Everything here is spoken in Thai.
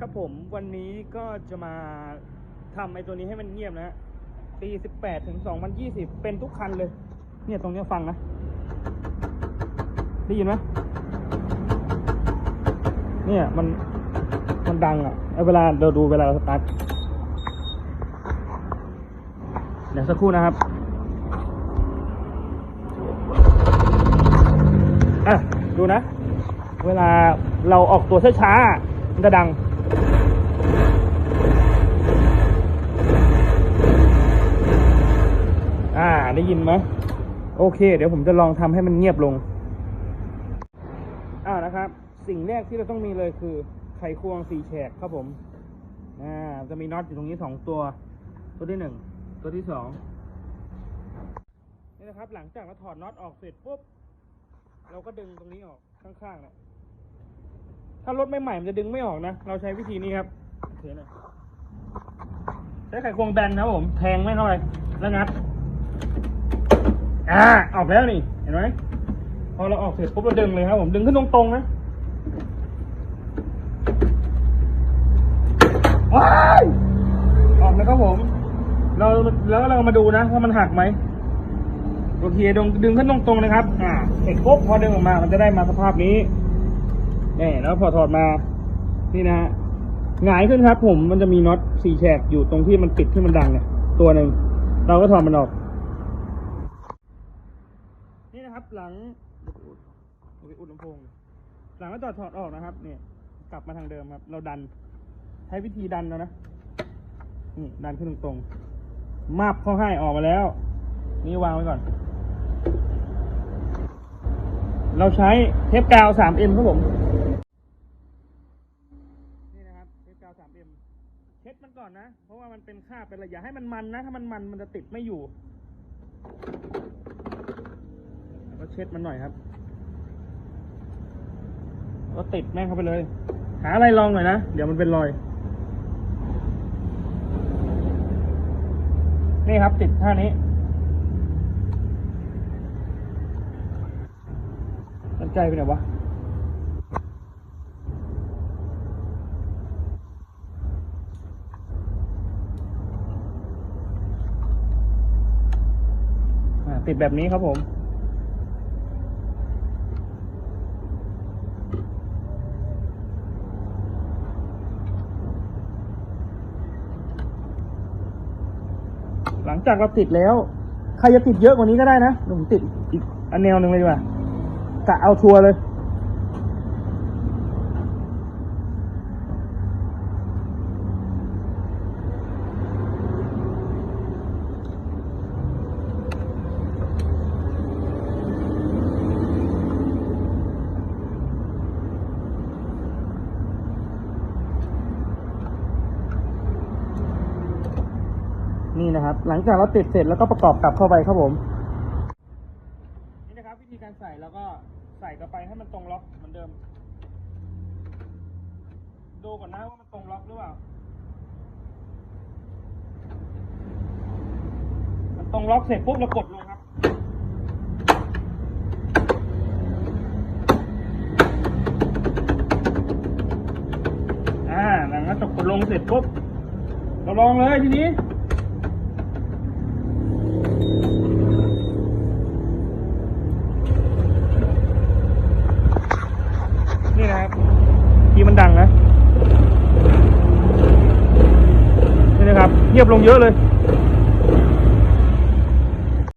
ครับผมวันนี้ก็จะมาทำไอ้ตัวนี้ให้มันเงียบนะฮะปี18ถึง2020เป็นทุกคันเลย เนี่ยตรงนี้ฟังนะ ได้ยินไหมเนี่ยมันมันดังอะไอเวลาเราดูเวลาเราสตาร์ทเดี๋ยวสักครู่นะครับอะดูนะ เวลาเราออกตัวช้าๆมันจะดัง ได้ยินไหมโอเค เดี๋ยวผมจะลองทำให้มันเงียบลงอ่านะครับ สิ่งแรกที่เราต้องมีเลยคือ ไขควงสี่แฉกครับผมอ่าจะมีน็อตอยู่ตรงนี้สองตัว ตัวที่หนึ่งตัวที่สองนี่นะครับ หลังจากเราถอดน็อตออกเสร็จปุ๊บเราก็ดึงตรงนี้ออกข้างๆเนี่ยถ้ารถใหม่ๆมันจะดึงไม่ออกนะ เราใช้วิธีนี้ครับเถือหน่อยใช้ไขควงแบนนะครับผม แทงไม่น้อย แล้วงัด อ่าออกแล้วนี่ เห็นไหมพอเราออกเสร็จปุ๊บเราดึงเลยครับผมดึงขึ้นตรงๆนะว้ายออกแล้วครับผม เราแล้วเรามาดูนะว่ามันหักไหมโอเคดึงดึงขึ้นตรงๆนะครับ อ่าเสร็จปุ๊บพอดึงออกมา มันจะได้มาสภาพนี้นี่แล้วพอถอดมา นี่นะฮะหงายขึ้นครับ ผมมันจะมีน็อตสี่แฉกอยู่ตรงที่มันปิดที่มันดังเนี่ยตัวหนึ่งเราก็ถอดมันออก หลังโอเคอุดลำโพง หลังก็ถอดถอดออกนะครับ เนี่ย กลับมาทางเดิมครับ เราดัน ใช้วิธีดันแล้วนะ นี่ดันขึ้นตรงๆ มาบเข้าให้ออกมาแล้ว นี่วางไว้ก่อน เราใช้เทปกาว 3M ครับผม นี่นะครับ เทปกาว 3M เช็ดมันก่อนนะ เพราะว่ามันเป็นคราเป็นระยะให้มันมันนะ ถ้ามันมันมันจะติดไม่อยู่ ก็เช็ดมันหน่อยครับแล้วก็ติดแม่งเข้าไปเลย หาอะไรลองหน่อยนะ เดี๋ยวมันเป็นรอย นี่ครับติดท่านี้ตั้งใจไปไหนวะอ่าติดแบบนี้ครับผม ลังจากเราติดแล้ว ใครจะติดเยอะกว่านี้ก็ได้นะหนุ่มติดอีกอันแนวหนึ่งเลยดีกว่ากะเอาทัวร์เลย นี่นะครับ หลังจากเราติดเสร็จแล้วก็ประกอบกลับเข้าไปครับผม นี่นะครับวิธีการใส่แล้วก็ใส่กลับไปให้มันตรงล็อกเหมือนเดิม ดูก่อนนะว่ามันตรงล็อกหรือเปล่า มันตรงล็อกเสร็จปุ๊บเรากดลงครับอ่าหลังจากกดลงเสร็จปุ๊บเราลองเลยทีนี้นะครับทีมันดังนะ นี่นะครับ เงียบลงเยอะเลย